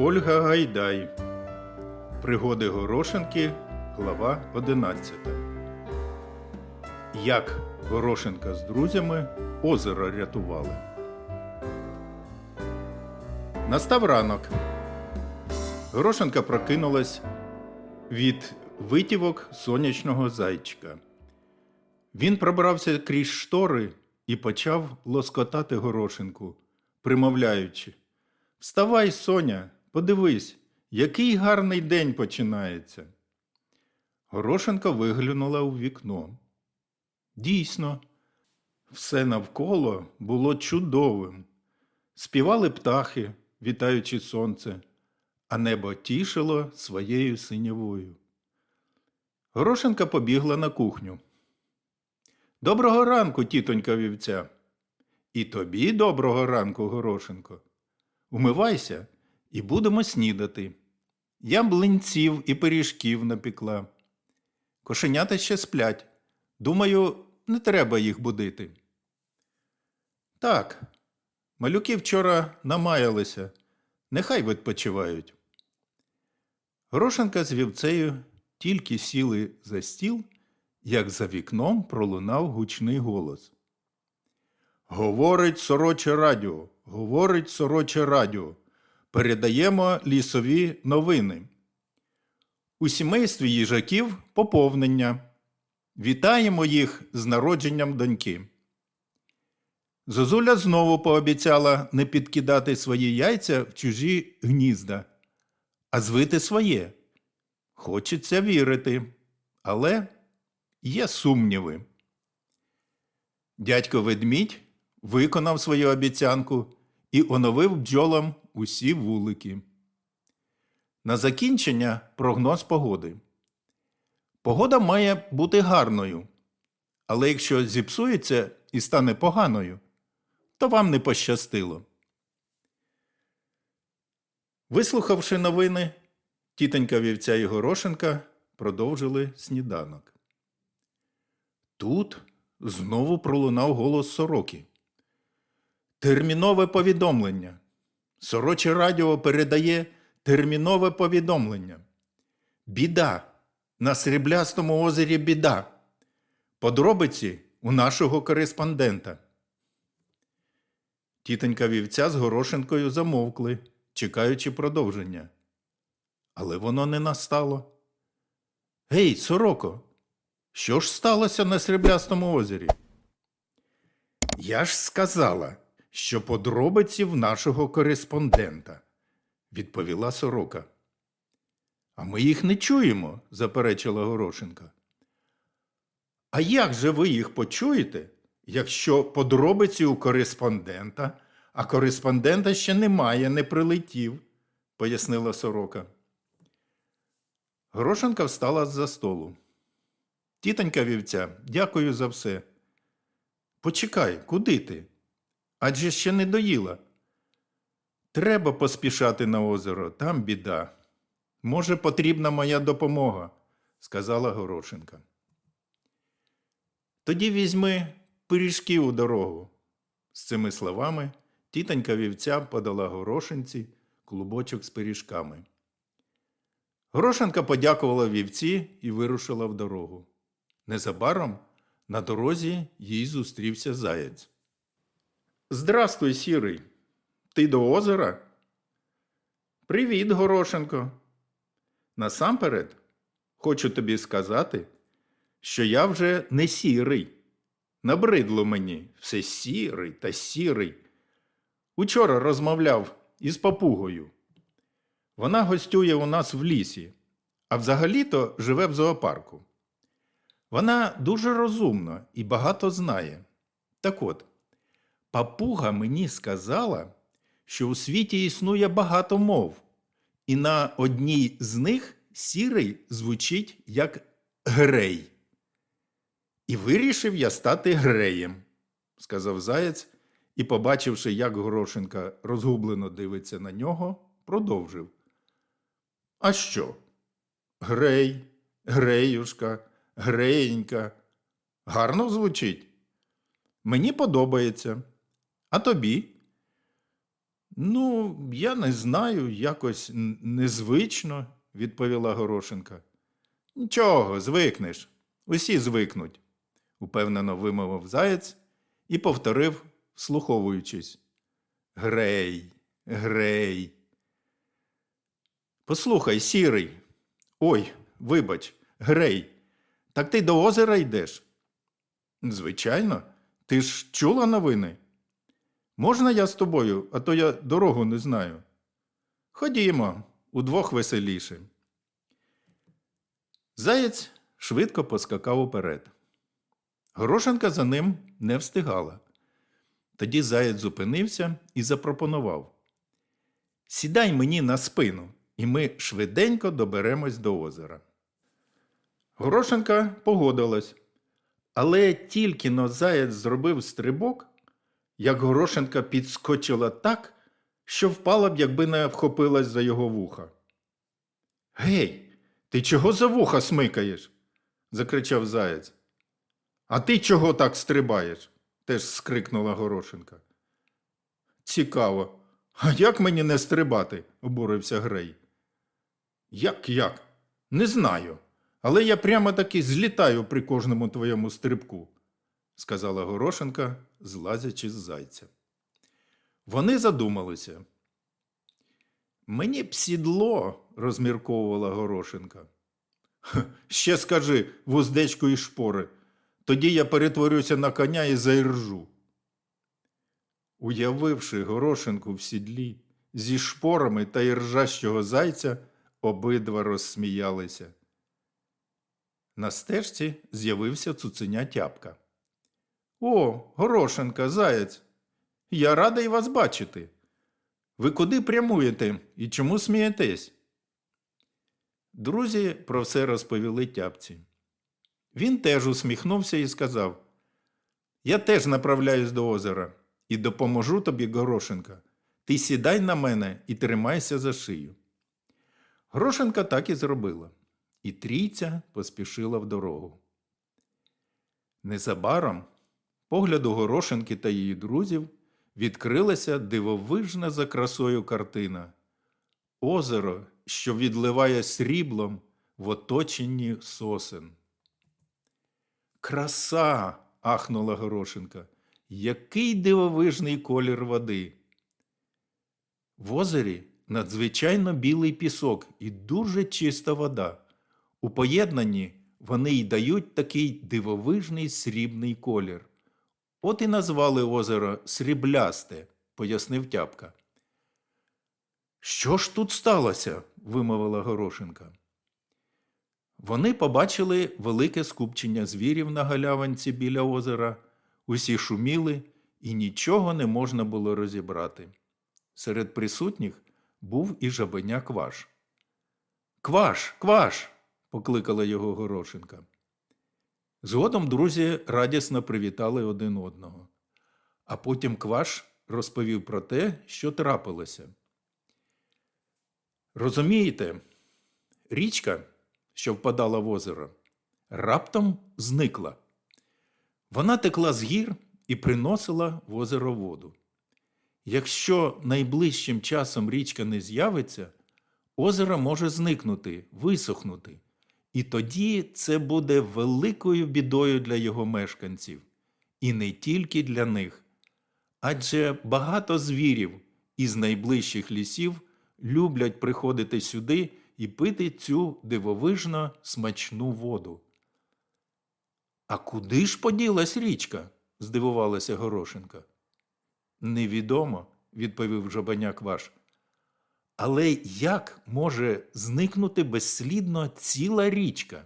Ольга Гайдай. Пригоди Горошенки, глава 11. Як Горошенка з друзями озеро рятували. Настав ранок. Горошенка прокинулась від витівок сонячного зайчика. Він пробрався крізь штори і почав лоскотати горошинку, примовляючи Вставай, Соня, подивись, який гарний день починається. Горошенка виглянула у вікно. Дійсно, все навколо було чудовим. Співали птахи, вітаючи сонце, а небо тішило своєю синявою. Горошенка побігла на кухню. Доброго ранку, тітонька вівця. І тобі доброго ранку, Горошенко. Умивайся і будемо снідати. Я млинців і пиріжків напекла. Кошенята ще сплять. Думаю, не треба їх будити. Так, малюки вчора намаялися. Нехай відпочивають. Горошенка з вівцею тільки сіли за стіл, як за вікном пролунав гучний голос. Говорить сороче радіо, говорить сороче радіо. Передаємо лісові новини. У сімействі їжаків поповнення. Вітаємо їх з народженням доньки. Зозуля знову пообіцяла не підкидати свої яйця в чужі гнізда, а звити своє. Хочеться вірити, але є сумніви. Дядько ведмідь виконав свою обіцянку і оновив бджолам усі вулики. На закінчення прогноз погоди. Погода має бути гарною, але якщо зіпсується і стане поганою, то вам не пощастило. Вислухавши новини, тітонька вівця і Горошенка продовжили сніданок. Тут знову пролунав голос сороки. Термінове повідомлення. Сороче радіо передає термінове повідомлення. Біда. На сріблястому озері біда. Подробиці у нашого кореспондента. Тітонька вівця з Горошенкою замовкли, чекаючи продовження. Але воно не настало. Гей, сороко, що ж сталося на сріблястому озері? Я ж сказала, що подробиці в нашого кореспондента, відповіла сорока. А ми їх не чуємо, заперечила Горошенка. А як же ви їх почуєте, якщо подробиці у кореспондента, а кореспондента ще немає, не прилетів, пояснила сорока. Горошенка встала з-за столу. Тітонька вівця, дякую за все. Почекай, куди ти? Адже ще не доїла. Треба поспішати на озеро, там біда. Може, потрібна моя допомога, сказала Горошенка. Тоді візьми пиріжки у дорогу. З цими словами тітонька вівця подала горошинці клубочок з пиріжками. Горошенка подякувала вівці і вирушила в дорогу. Незабаром на дорозі їй зустрівся заєць. Здрастуй, сірий. Ти до озера? Привіт, Горошенко. Насамперед, хочу тобі сказати, що я вже не сірий. Набридло мені все сірий та сірий. Учора розмовляв із папугою. Вона гостює у нас в лісі, а взагалі-то живе в зоопарку. Вона дуже розумна і багато знає. Так от, папуга мені сказала, що у світі існує багато мов, і на одній з них сірий звучить як грей. І вирішив я стати греєм, сказав заєць і, побачивши, як Горошенка розгублено дивиться на нього, продовжив. А що? Грей, греюшка, греєнька. Гарно звучить. Мені подобається. А тобі? Ну, я не знаю, якось незвично, відповіла Горошенка. Нічого, звикнеш. Усі звикнуть, упевнено вимовив заєць і повторив, вслуховуючись. Грей, грей. Послухай, сірий. Ой, вибач, грей. Так ти до озера йдеш? Звичайно, ти ж чула новини? Можна я з тобою, а то я дорогу не знаю. Ходімо, удвох веселіше. Заєць швидко поскакав уперед. Горошенка за ним не встигала. Тоді заєць зупинився і запропонував: Сідай мені на спину, і ми швиденько доберемось до озера. Горошенка погодилась, але тільки но заєць зробив стрибок, як Горошенка підскочила так, що впала б, якби не вхопилась за його вуха. Гей, ти чого за вуха смикаєш? закричав заєць. А ти чого так стрибаєш? теж скрикнула Горошенка. Цікаво. А як мені не стрибати? обурився Грей. Як як? Не знаю. Але я прямо таки злітаю при кожному твоєму стрибку, сказала Горошенка, злазячи з зайця. Вони задумалися. Мені б сідло, розмірковувала Горошенка. Ще скажи вуздечку і шпори. Тоді я перетворюся на коня і заіржу. Уявивши Горошенку в сідлі зі шпорами та іржащого зайця, обидва розсміялися. На стежці з'явився цуценя тяпка. О, Горошенка, заєць. Я радий вас бачити. Ви куди прямуєте і чому смієтесь? Друзі про все розповіли тяпці. Він теж усміхнувся і сказав: Я теж направляюсь до озера і допоможу тобі, Горошенка. Ти сідай на мене і тримайся за шию. Горошенка так і зробила, і трійця поспішила в дорогу. Незабаром погляду Горошенки та її друзів відкрилася дивовижна за красою картина. Озеро, що відливає сріблом в оточенні сосен. Краса. ахнула Горошенка. Який дивовижний колір води. В озері надзвичайно білий пісок і дуже чиста вода. У поєднанні вони й дають такий дивовижний срібний колір. От і назвали озеро Сріблясте, пояснив тяпка. Що ж тут сталося? вимовила Горошенка. Вони побачили велике скупчення звірів на галявинці біля озера, усі шуміли, і нічого не можна було розібрати. Серед присутніх був і жабеня Кваш. Кваш, Кваш. покликала його Горошенка. Згодом друзі радісно привітали один одного. А потім Кваш розповів про те, що трапилося. Розумієте, річка, що впадала в озеро, раптом зникла. Вона текла з гір і приносила в озеро воду. Якщо найближчим часом річка не з'явиться, озеро може зникнути, висохнути. І тоді це буде великою бідою для його мешканців, і не тільки для них. Адже багато звірів із найближчих лісів люблять приходити сюди і пити цю дивовижно смачну воду. А куди ж поділась річка? здивувалася Горошенка. Невідомо, відповів жабаняк ваш. Але як може зникнути безслідно ціла річка?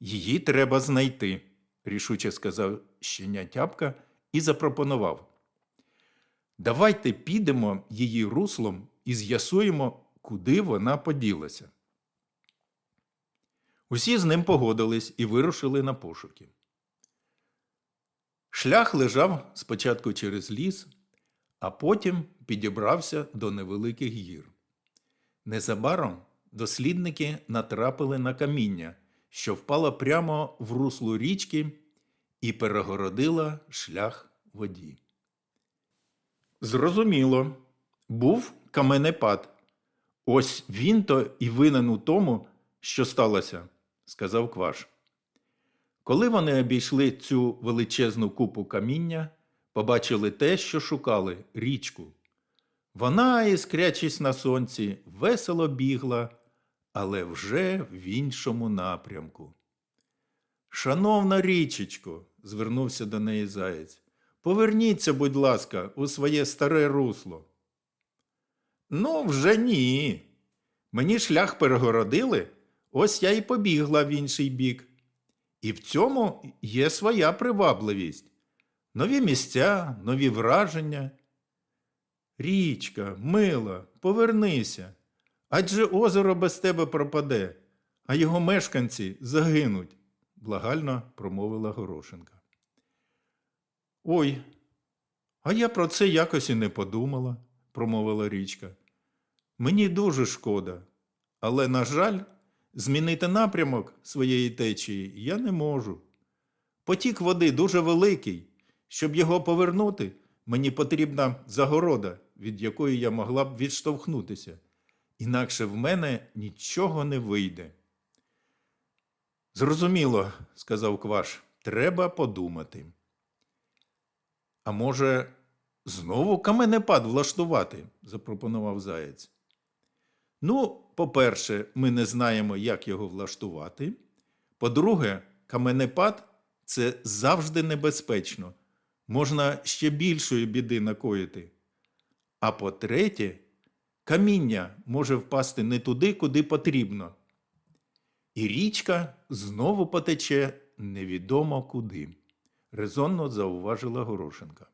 Її треба знайти, рішуче сказав щеня тяпка і запропонував. Давайте підемо її руслом і з'ясуємо, куди вона поділася. Усі з ним погодились і вирушили на пошуки. Шлях лежав спочатку через ліс, а потім підібрався до невеликих гір. Незабаром дослідники натрапили на каміння, що впало прямо в русло річки і перегородила шлях воді. Зрозуміло, був каменепад. Ось він то і винен у тому, що сталося, сказав Кваш. Коли вони обійшли цю величезну купу каміння, побачили те, що шукали річку. Вона, іскрячись на сонці, весело бігла, але вже в іншому напрямку. Шановна річечко, звернувся до неї заєць, поверніться, будь ласка, у своє старе русло. Ну, вже ні. Мені шлях перегородили, ось я й побігла в інший бік. І в цьому є своя привабливість. Нові місця, нові враження. Річка, мила, повернися. Адже озеро без тебе пропаде, а його мешканці загинуть, благально промовила Горошенка. Ой, а я про це якось і не подумала, промовила річка. Мені дуже шкода, але, на жаль, змінити напрямок своєї течії я не можу. Потік води дуже великий. Щоб його повернути, мені потрібна загорода, від якої я могла б відштовхнутися. Інакше в мене нічого не вийде. Зрозуміло, сказав Кваш, треба подумати. А може, знову каменепад влаштувати? запропонував заєць. Ну, по-перше, ми не знаємо, як його влаштувати. По-друге, каменепад це завжди небезпечно. Можна ще більшої біди накоїти. А по-третє, каміння може впасти не туди, куди потрібно. І річка знову потече невідомо куди, резонно зауважила Горошенка.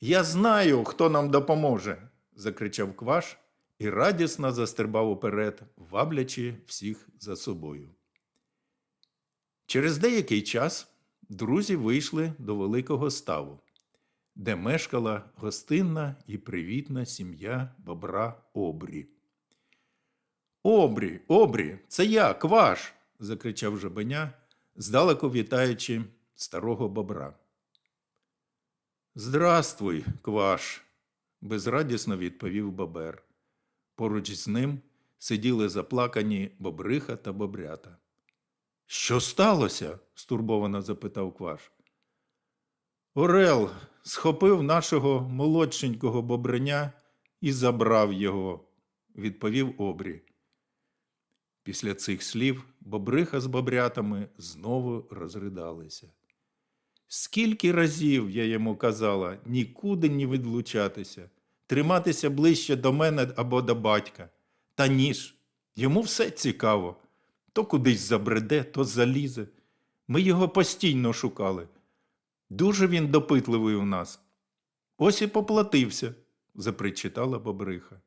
Я знаю, хто нам допоможе, закричав Кваш і радісно застрибав уперед, ваблячи всіх за собою. Через деякий час друзі вийшли до великого ставу, де мешкала гостинна і привітна сім'я бобра Обрі. Обрі, обрі, це я, кваш. закричав жабеня, здалеку вітаючи старого бобра. Здравствуй, кваш, безрадісно відповів бобер. Поруч з ним сиділи заплакані бобриха та бобрята. Що сталося? стурбовано запитав Кваш. Орел схопив нашого молодшенького бобреня і забрав його, відповів обрі. Після цих слів бобриха з бобрятами знову розридалися. Скільки разів я йому казала нікуди не відлучатися, триматися ближче до мене або до батька. Та ніж, йому все цікаво. То кудись забреде, то залізе. Ми його постійно шукали. Дуже він допитливий у нас. Ось і поплатився, запричитала бобриха.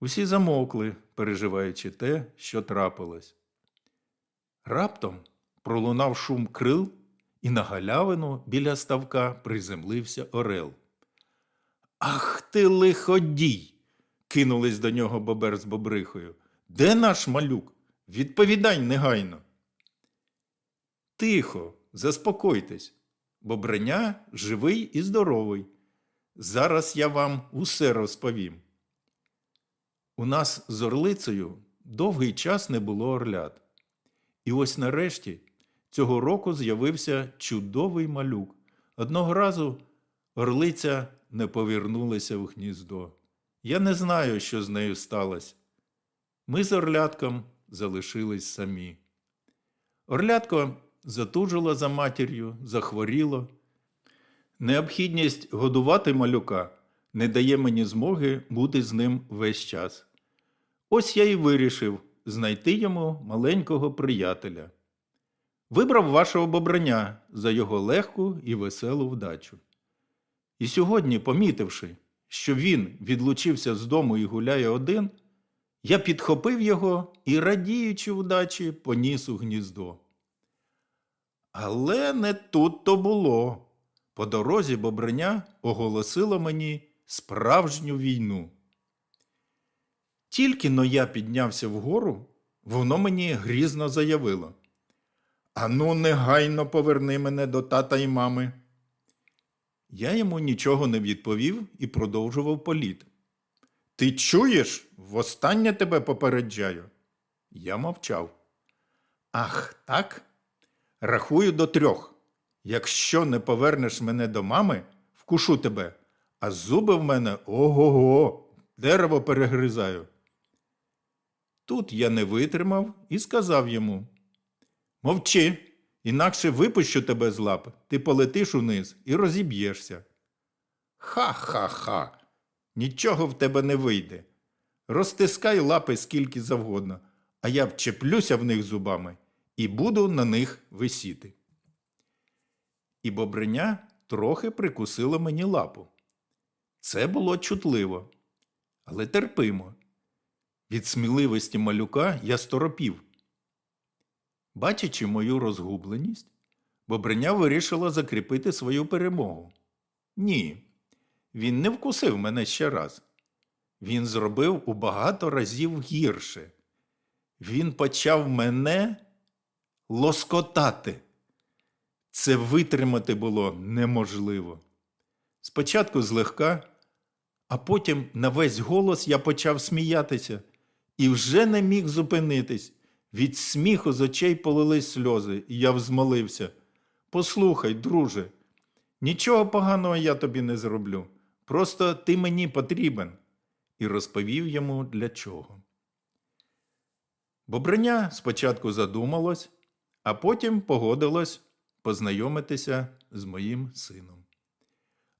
Усі замовкли, переживаючи те, що трапилось. Раптом пролунав шум крил, і на галявину біля ставка приземлився орел. Ах ти лиходій! кинулись до нього бобер з бобрихою. Де наш малюк? Відповідай негайно. Тихо, заспокойтесь. Бобреня живий і здоровий. Зараз я вам усе розповім. У нас з орлицею довгий час не було орлят. І ось нарешті цього року з'явився чудовий малюк. Одного разу орлиця не повернулася в гніздо. Я не знаю, що з нею сталося. Ми з орлятком залишились самі. Орлятко затужило за матір'ю, захворіло. Необхідність годувати малюка не дає мені змоги бути з ним весь час. Ось я і вирішив знайти йому маленького приятеля. Вибрав вашого бобрання за його легку і веселу вдачу. І сьогодні, помітивши, що він відлучився з дому і гуляє один, я підхопив його і, радіючи вдачі, поніс у гніздо. Але не тут то було. По дорозі бобриня оголосило мені справжню війну. Тільки но я піднявся вгору, воно мені грізно заявило. Ану, негайно поверни мене до тата й мами. Я йому нічого не відповів і продовжував політ. Ти чуєш? Востаннє тебе попереджаю. Я мовчав. Ах, так? Рахую до трьох. Якщо не повернеш мене до мами, вкушу тебе, а зуби в мене ого-го, дерево перегризаю. Тут я не витримав і сказав йому: Мовчи, інакше випущу тебе з лап, ти полетиш униз і розіб'єшся. Ха-ха-ха, нічого в тебе не вийде. Розтискай лапи скільки завгодно, а я вчеплюся в них зубами і буду на них висіти. І бобриня трохи прикусило мені лапу. Це було чутливо, але терпимо. Від сміливості малюка я сторопів. Бачачи мою розгубленість, бобриня вирішила закріпити свою перемогу. Ні, він не вкусив мене ще раз. Він зробив у багато разів гірше. Він почав мене лоскотати. Це витримати було неможливо. Спочатку злегка, а потім на весь голос я почав сміятися і вже не міг зупинитись. Від сміху з очей полились сльози, і я взмолився. Послухай, друже, нічого поганого я тобі не зроблю. Просто ти мені потрібен. І розповів йому для чого. Бобриня спочатку задумалось, а потім погодилось познайомитися з моїм сином.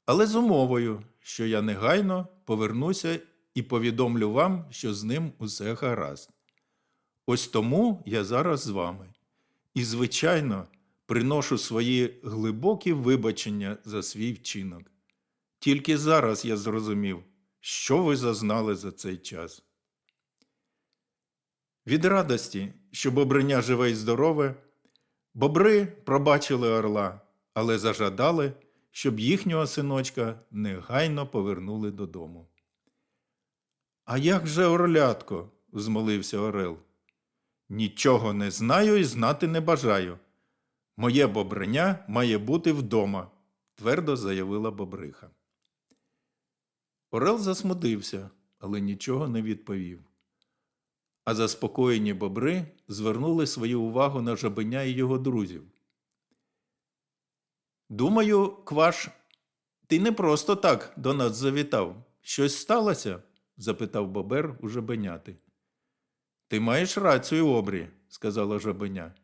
Але з умовою, що я негайно повернуся і повідомлю вам, що з ним усе гаразд. Ось тому я зараз з вами. І, звичайно, приношу свої глибокі вибачення за свій вчинок. Тільки зараз я зрозумів, що ви зазнали за цей час. Від радості, що бобриня живе і здорове, бобри пробачили орла, але зажадали, щоб їхнього синочка негайно повернули додому. А як же орлятко? змолився Орел. Нічого не знаю і знати не бажаю. Моє бобриня має бути вдома, твердо заявила бобриха. Орел засмутився, але нічого не відповів. А заспокоєні бобри звернули свою увагу на жабеня і його друзів. Думаю, Кваш, ти не просто так до нас завітав. Щось сталося? запитав бобер у жабеняти. Ти маєш рацію, обрі, сказала жабеня.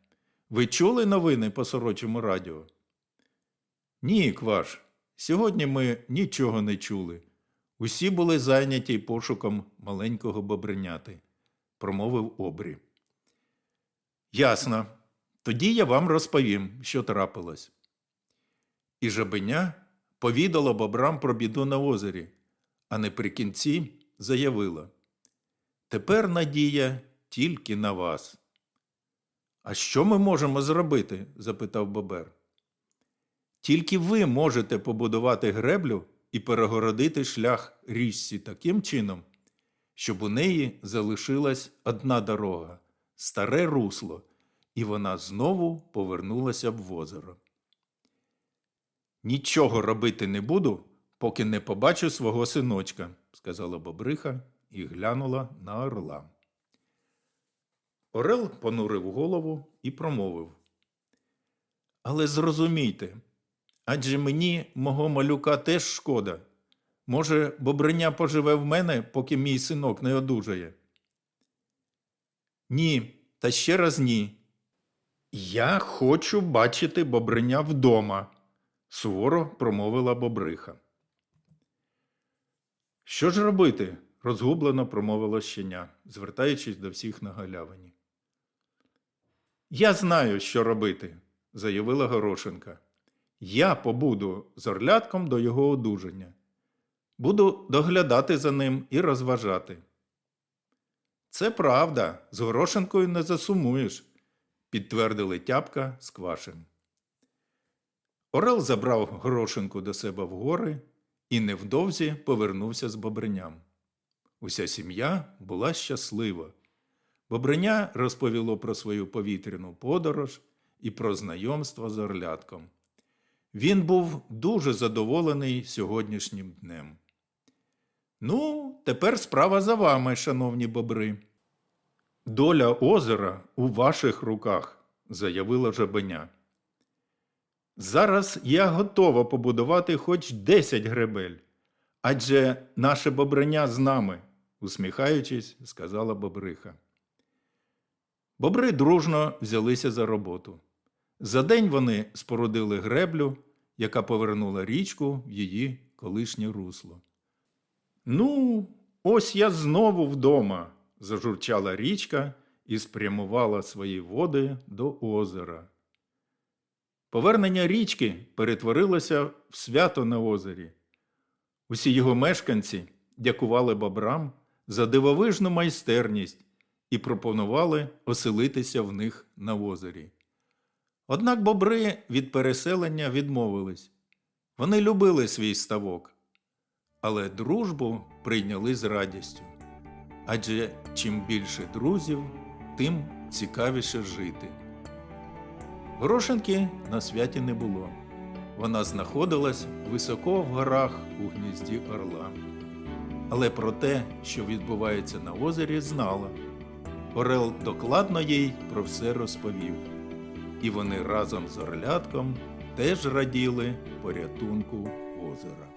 Ви чули новини по сорочому радіо? Ні, Кваш. Сьогодні ми нічого не чули. Усі були зайняті пошуком маленького бобриняти, промовив обрі. Ясно. Тоді я вам розповім, що трапилось. І жабеня повідала бобрам про біду на озері, а наприкінці заявила Тепер надія тільки на вас. А що ми можемо зробити? запитав Бобер. Тільки ви можете побудувати греблю і перегородити шлях річці таким чином, щоб у неї залишилась одна дорога, старе русло, і вона знову повернулася в озеро. Нічого робити не буду, поки не побачу свого синочка, сказала Бобриха і глянула на орла. Орел понурив голову і промовив. Але зрозумійте, адже мені мого малюка теж шкода. Може, бобриня поживе в мене, поки мій синок не одужає? Ні, та ще раз ні. Я хочу бачити бобриня вдома, суворо промовила бобриха. Що ж робити? розгублено промовило щеня, звертаючись до всіх на галявині. Я знаю, що робити, заявила Горошенка. Я побуду з орлятком до його одужання. Буду доглядати за ним і розважати. Це правда, з Горошенкою не засумуєш, підтвердили тяпка з квашем. Орел забрав Горошенку до себе в гори і невдовзі повернувся з бобриням. Уся сім'я була щаслива. Бобриня розповіло про свою повітряну подорож і про знайомство з орлятком. Він був дуже задоволений сьогоднішнім днем. Ну, тепер справа за вами, шановні бобри. Доля озера у ваших руках, заявила жабеня. Зараз я готова побудувати хоч 10 гребель, адже наше бобреня з нами, усміхаючись, сказала бобриха. Бобри дружно взялися за роботу. За день вони спорудили греблю, яка повернула річку в її колишнє русло. Ну, ось я знову вдома, зажурчала річка і спрямувала свої води до озера. Повернення річки перетворилося в свято на озері. Усі його мешканці дякували бобрам за дивовижну майстерність і пропонували оселитися в них на озері. Однак бобри від переселення відмовились. Вони любили свій ставок, але дружбу прийняли з радістю. Адже чим більше друзів, тим цікавіше жити. Горошинки на святі не було. Вона знаходилась високо в горах у гнізді орла. Але про те, що відбувається на озері, знала. Орел докладно їй про все розповів. І вони разом з орлятком теж раділи порятунку озера.